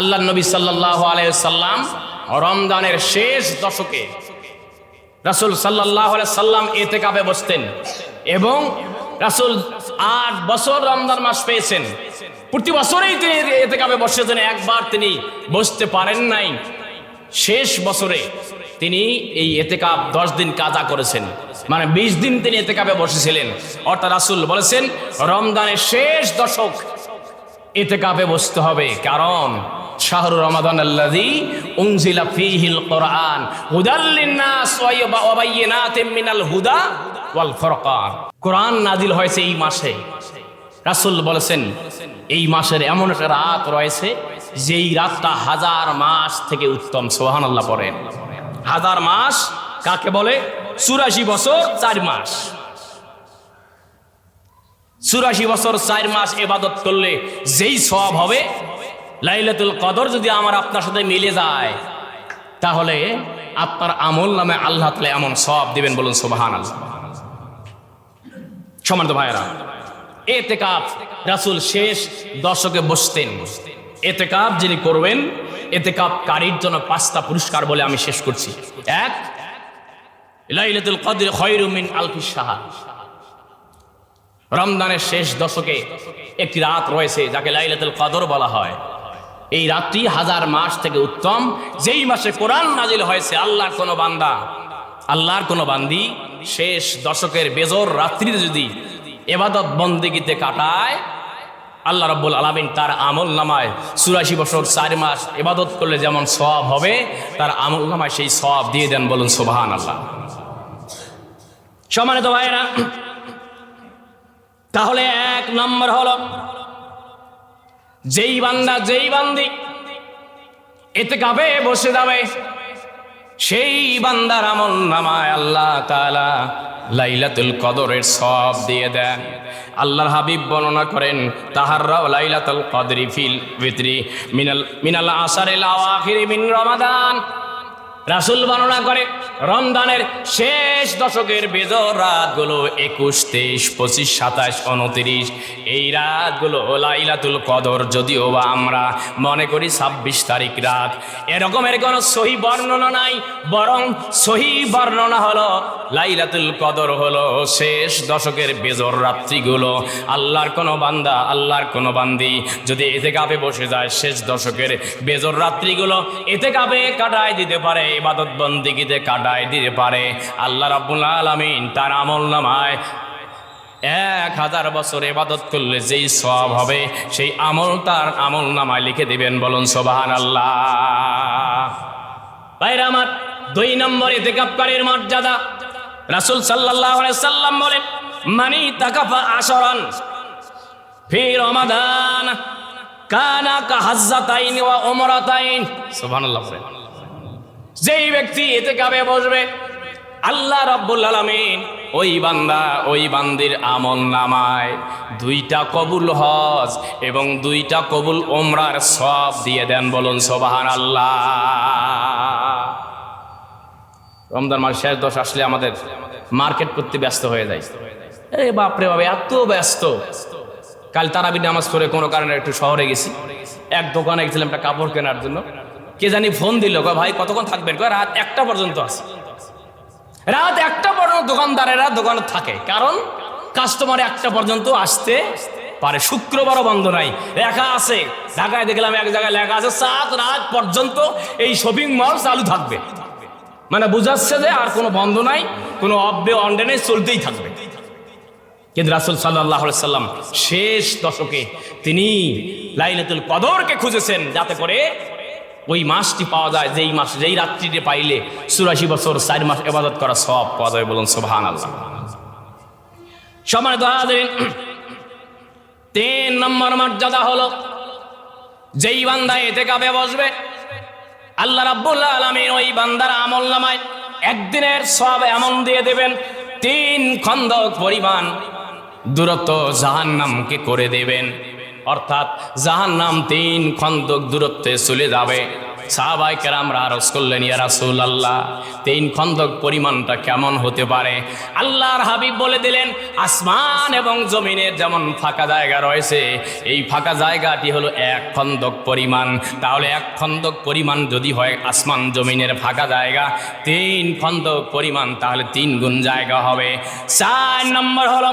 আল্লাহ নবী সাল্লাহ আলাইসাল্লাম রমদানের শেষ দশকে রাসুল সাল্লাহ সাল্লাম এতে কাপে বসতেন এবং রাসুল আট বছর রমজান মাস পেয়েছেন। প্রতি বছরেই তিনি এতে কাপে বসেছেন একবার তিনি বসতে পারেন নাই। শেষ বছরে তিনি এই এতেকাপ দশ দিন কাজা করেছেন। মানে বিশ দিন তিনি এতেকাপে বসেছিলেন। অর্থাৎ রাসুল বলেছেন রমদানের শেষ দশক এতে কাপে বসতে হবে। কারণ শাহরু রমাদান উনজিলা কোরআন হুদা ওয়াল কোরআন নাজিল হয়েছে এই মাসে। বলেছেন, এই মাসের এমন একটা রাত রয়েছে যেই রাতটা হাজার মাস থেকে উত্তম। সুবহানাল্লাহ পড়েন। হাজার মাস কাকে বলে? চুরাশি বছর, চার মাস। চুরাশি বছর, চার মাস এবাদত করলে যেই সব হবে লাইলাতুল কদর যদি আমার আপনার সাথে মিলে যায়, তাহলে আপনার আমল নামে আল্লাহ তালা এমন সব দিবেন বলুন সোবাহান সমান্ত ভাইরা এতে কাপ রাসুল শেষ দশকে বসতেন। এতে কাপ যিনি করবেন এতে কাপ কারির জন্য পাঁচটা পুরস্কার বলে আমি শেষ করছি। এক, লাইলাতুল কদর খয়রুমিন আলফি সাহা রমজানের শেষ দশকে একটি রাত রয়েছে যাকে লাইলাতুল কদর বলা হয়। এই রাত্রি হাজার মাস থেকে উত্তম। যেই মাসে কোরআন নাজিল হয়েছে, আল্লাহর কোনো বান্দা, আল্লাহর কোনো বান্দি শেষ দশকের বেজর রাত্রিতে যদি এবাদত বন্দিগিতে কাটায়, আল্লাহ রব্বুল আলমিন তার আমল নামায় চুরাশি বছর চার মাস এবাদত করলে যেমন সব হবে, তার আমল নামায় সেই সব দিয়ে দেন বলুন সোবাহান আল্লাহ সমানিত ভাইরা তাহলে এক নম্বর হলো যেই বান্দা, যেই বান্দি, এতে কাবে বসে যাবে। সেই বান্দার আমল নামায় আল্লাহ তালা লাইলাতুল কদরের সব দিয়ে দেন। আল্লাহর হাবিব বর্ণনা করেন তাহাররাও লাইলাতুল কদরি ফিল ভিতরি মিনাল মিনাল আসারে লাওয়াখিরি মিন রমাদান। রাসুল বর্ণনা করে, রমজানের শেষ দশকের বেজর রাতগুলো একুশ, তেইশ, পঁচিশ, সাতাশ, উনত্রিশ, এই রাতগুলো লাইলাতুল কদর যদিও বা আমরা মনে করি ছাব্বিশ তারিখ রাত। এরকমের কোনো সহি বর্ণনা নাই, বরং সহি বর্ণনা হলো, লাইলাতুল কদর হলো শেষ দশকের বেজর রাত্রিগুলো। আল্লাহর কোনো বান্দা, আল্লাহর কোনো বান্দি যদি এতে কাপে বসে যায়, শেষ দশকের বেজর রাত্রিগুলো এতে কাপে কাটায় দিতে পারে। ইবাদত বন্দিগিতে কাটায় দিতে পারে। আল্লাহ রাব্বুল আলামিন তার আমল নামায় এক হাজার বছর এবাদত করলে যেই সব হবে, সেই আমল তার আমল নামায় লিখে দিবেন বলুন সোবাহান আল্লাহ ভাইরা আমার দুই নম্বর ইতিকাপকারীর মর্যাদা। রাসূল আলাইহি সাল্লাম বলেন, মানি তাকাফা আশরান ফি রমাদান কানা কাহাজ্জাতাইন ওয়া উমরাতাইন। সুবহানাল্লাহ বলেন। যেই ব্যক্তি এতে কাবে বসবে, আল্লাহ রব্বুল আলমিন ওই বান্দা, ওই বান্দির আমল নামায়। দুইটা কবুল হজ এবং দুইটা কবুল ওমরার সব দিয়ে দেন বলুন সোবাহান আল্লাহ রমজান মাস শেষ দশ আসলে আমাদের মার্কেট করতে ব্যস্ত হয়ে যায়। এ বাপরে বাবা এত ব্যস্ত। কাল তারাবি নামাজ পড়ে কোনো কারণে একটু শহরে গেছি। এক দোকানে গেছিলাম একটা কাপড় কেনার জন্য। কে জানি ফোন দিল, কয়, ভাই, কতক্ষণ থাকবেন? কয়, রাত একটা পর্যন্ত আছে। রাত একটা পর্যন্ত দোকানদারেরা দোকানে থাকে। কারণ কাস্টমার একটা পর্যন্ত আসতে পারে। শুক্রবারও বন্ধ নাই, লেখা আছে। ঢাকায় দেখলাম এক জায়গায় লেখা আছে, সাত রাত পর্যন্ত এই শপিং মল চালু থাকবে। মানে বুঝাচ্ছে যে আর কোনো বন্ধ নাই, কোনো অব্যে অন্ডে নেই, চলতেই থাকবে। কিন্তু রাসুল সাল্লাহ সাল্লাম শেষ দশকে তিনি লাইলাতুল কদরকে খুঁজেছেন যাতে করে ওই মাসটি পাওয়া যায় যেই মাস, যেই রাত্রিটি পাইলে চুরাশি বছর, চার মাস এবাদত করা সব পাওয়া যাবে বলুন সোভান আল্লাহ সমানিত হাজিরিন, তিন নম্বর মর্যাদা হলো যেই বান্দা এতে কাবে বসবে, আল্লাহ রাব্বুল আলামিন ওই বান্দার আমল নামায় একদিনের সব এমন দিয়ে দেবেন, তিন খন্দক পরিমাণ দূরত্ব জাহান্নামকে করে দেবেন। অর্থাৎ জাহান্নাম তিন খন্দক দূরত্বে চলে যাবে। সাহাবাই কেরামরা আরজ করলেন, ইয়া রাসুল আল্লাহ তিন খন্দক পরিমাণটা কেমন হতে পারে? আল্লাহর হাবিব বলে দিলেন, আসমান এবং জমিনের যেমন ফাঁকা জায়গা রয়েছে, এই ফাঁকা জায়গাটি হলো এক খন্দক পরিমাণ। তাহলে এক খন্দক পরিমাণ যদি হয় আসমান জমিনের ফাঁকা জায়গা, তিন খন্দক পরিমাণ তাহলে তিন গুণ জায়গা হবে। চার নম্বর হলো,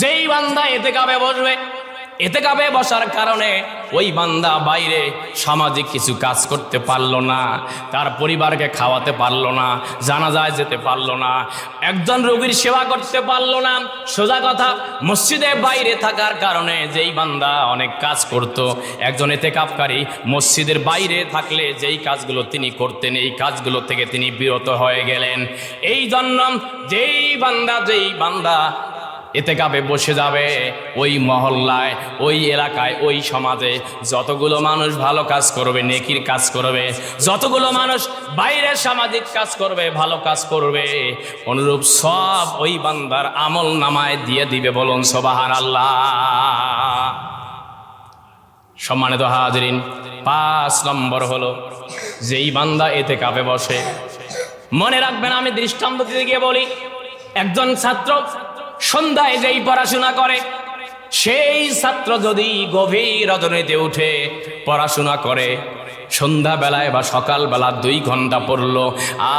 যেই বান্দা এতে কাবে বসবে এতে কাবে বসার কারণে ওই বান্দা বাইরে সামাজিক কিছু কাজ করতে পারল না, তার পরিবারকে খাওয়াতে পারল না, জানাজায় যেতে পারল না, একজন রোগীর সেবা করতে পারল না। সোজা কথা মসজিদের বাইরে থাকার কারণে যেই বান্দা অনেক কাজ করত, একজন এতে কাপকারী মসজিদের বাইরে থাকলে যেই কাজগুলো তিনি করতেন, এই কাজগুলো থেকে তিনি বিরত হয়ে গেলেন। এই জন্য যেই বান্দা যেই বান্দা এতে কাপে বসে যাবে ওই মহল্লায়, ওই এলাকায়, ওই সমাজে। যতগুলো মানুষ ভালো কাজ করবে, নেকির কাজ করবে, যতগুলো মানুষ বাইরের সামাজিক কাজ করবে, ভালো কাজ করবে, অনুরূপ সব ওই বান্দার আমল নামায় দিয়ে দিবে বলুন সবাহার আল্লাহ সম্মানিত হাজরিন, পাঁচ নম্বর হলো, যেই বান্দা এতে কাপে বসে, মনে রাখবেন আমি দৃষ্টান্ত দিতে গিয়ে বলি, একজন ছাত্র সন্ধ্যায় যেই পড়াশোনা করে সেই ছাত্র যদি গভীর রজনীতে উঠে পড়াশোনা করে সন্ধ্যাবেলায় বা সকালবেলা দুই ঘণ্টা পড়ল।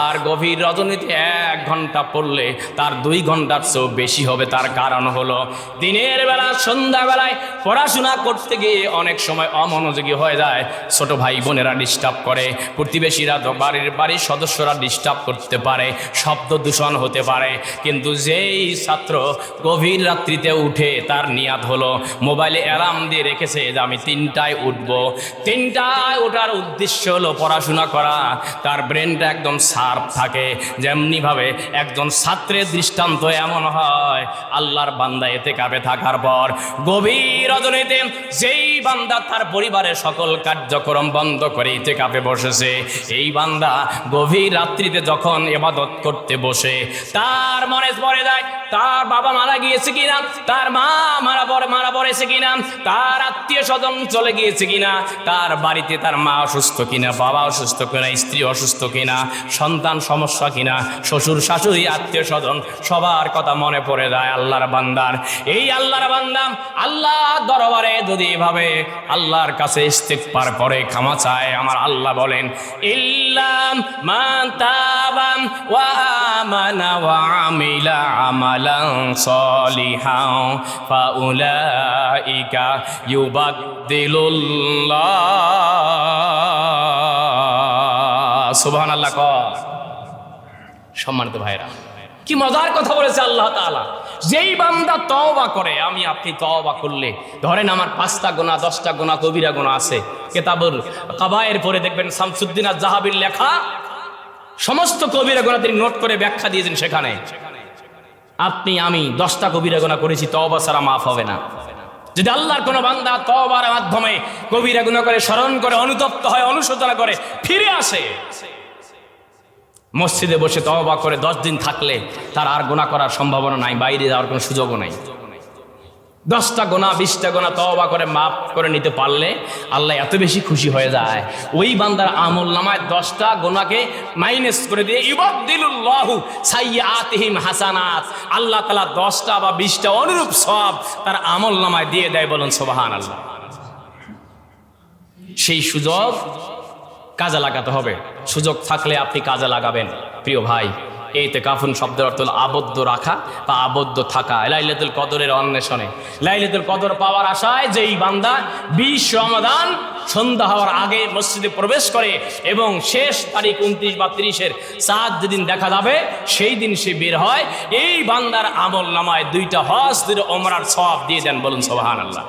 আর গভীর রজনীতে এক ঘণ্টা পড়লে তার দুই ঘণ্টার চেয়েও বেশি হবে, তার কারণ হলো দিনের বেলা, সন্ধ্যাবেলায় পড়াশোনা করতে গিয়ে অনেক সময় অমনোযোগী হয়ে যায়। ছোট ভাই বোনেরা ডিস্টার্ব করে, প্রতিবেশীরা বাড়ির বাড়ির সদস্যরা ডিস্টার্ব করতে পারে, শব্দ দূষণ হতে পারে। কিন্তু যেই ছাত্র গভীর রাত্রিতে উঠে তার নিয়াত হলো, মোবাইলে অ্যালার্ম দিয়ে রেখেছে যে আমি তিনটায় উঠবো। তিনটায় ওঠার উদ্দেশ্য হলো পড়াশোনা করা। তার ব্রেনটা একদম শার্প থাকে। যেমনিভাবে একজন ছাত্রের দৃষ্টান্ত এমন হয়, আল্লাহর বান্দা এতে কাপে থাকার পর গভীর রজনীতে যেই বান্দা তার পরিবারের সকল কার্যক্রম বন্ধ করে এতে কাপে বসেছে, এই বান্দা গভীর রাত্রিতে যখন এবাদত করতে বসে, তার মনে পড়ে যায়, তার বাবা মারা গিয়েছে কিনা, তার মা মারা পড়ে, মারা পড়েছে কিনা, তার আত্মীয় স্বজন চলে গিয়েছে কিনা, তার বাড়িতে তার মা অসুস্থ কিনা, বাবা অসুস্থ কিনা, স্ত্রী অসুস্থ কিনা, সন্তান সমস্যা কিনা, শ্বশুর, শাশুড়ি, আত্মীয় স্বজন, সবার কথা মনে পড়ে যায় আল্লাহর বান্দার। এই আল্লাহর বান্দা আল্লাহ দরবারে যদি এভাবে আল্লাহর কাছে ইস্তেকবার করে, ক্ষমা চায়, আমার আল্লাহ বলেন ইল্লাম মান তাবাম ওয়া আমানা ওয়া আমিলা আমালান সলিহাও ফাউলাইকা ইউবাদদিলুল্লাহ। সুবহানাল্লাহ ক সম্মানিত ভাইরা কি মজার কথা বলেছে আল্লাহ তাআলা? যেই বান্দা তওবা করে, আমি আপনি তওবা করলে, ধরেন আমার পাঁচটা গোনা দশটা গোনা কবিরা গোনা আছে। কেতাবুল কাবায়ের পরে দেখবেন শামসুদ্দিন আর জাহাবির লেখা, সমস্ত কবিরা গোনা তিনি নোট করে ব্যাখ্যা দিয়েছেন সেখানে। আপনি, আমি দশটা কবিরা গোনা করেছি, তওবা ছাড়া মাফ হবে না। যদি আল্লাহর কোনো বান্দা তওবার মাধ্যমে কবিরা গুণা করে, স্মরণ করে, অনুতপ্ত হয়, অনুশোচনা করে, ফিরে আসে মসজিদে বসে তওবা করে দশ দিন থাকলে তার আর গোনা করার সম্ভাবনা নাই, বাইরে যাওয়ার কোনো সুযোগও নাই। দশটা গোনা বিশটা গোনা তওবা করে মাফ করে নিতে পারলে আল্লাহ এত বেশি খুশি হয়ে যায়। ওই বান্দার আমল নামায় দশটা গোনাকে মাইনাস করে দিয়ে ইবাদিলুল্লাহু সাইয়াতিহিম হাসানাত। আল্লাহ তালা দশটা বা বিশটা অনুরূপ সব তার আমল নামায় দিয়ে দেয় বলুন সোবাহান আল্লাহ সেই সুযোগ কাজে লাগাতে হবে। সুযোগ থাকলে আপনি কাজে লাগাবেন। প্রিয় ভাই এইতে কাফুন শব্দের অর্থ আবদ্ধ রাখা বা আবদ্ধ থাকা। লাইলাতুল কদরের অন্বেষণে। লাইলাতুল কদর পাওয়ার আশায় যেই বান্দা বিশ রমাদান সন্ধ্যা হওয়ার আগে মসজিদে প্রবেশ করে এবং শেষ তারিখ উনত্রিশ বা তিরিশের চাঁদ যেদিন দেখা যাবে, সেই দিন সে বের হয়। এই বান্দার আমল নামায় দুইটা হজ দুটো ওমরার সব দিয়ে দেন বলুন সোহান আল্লাহ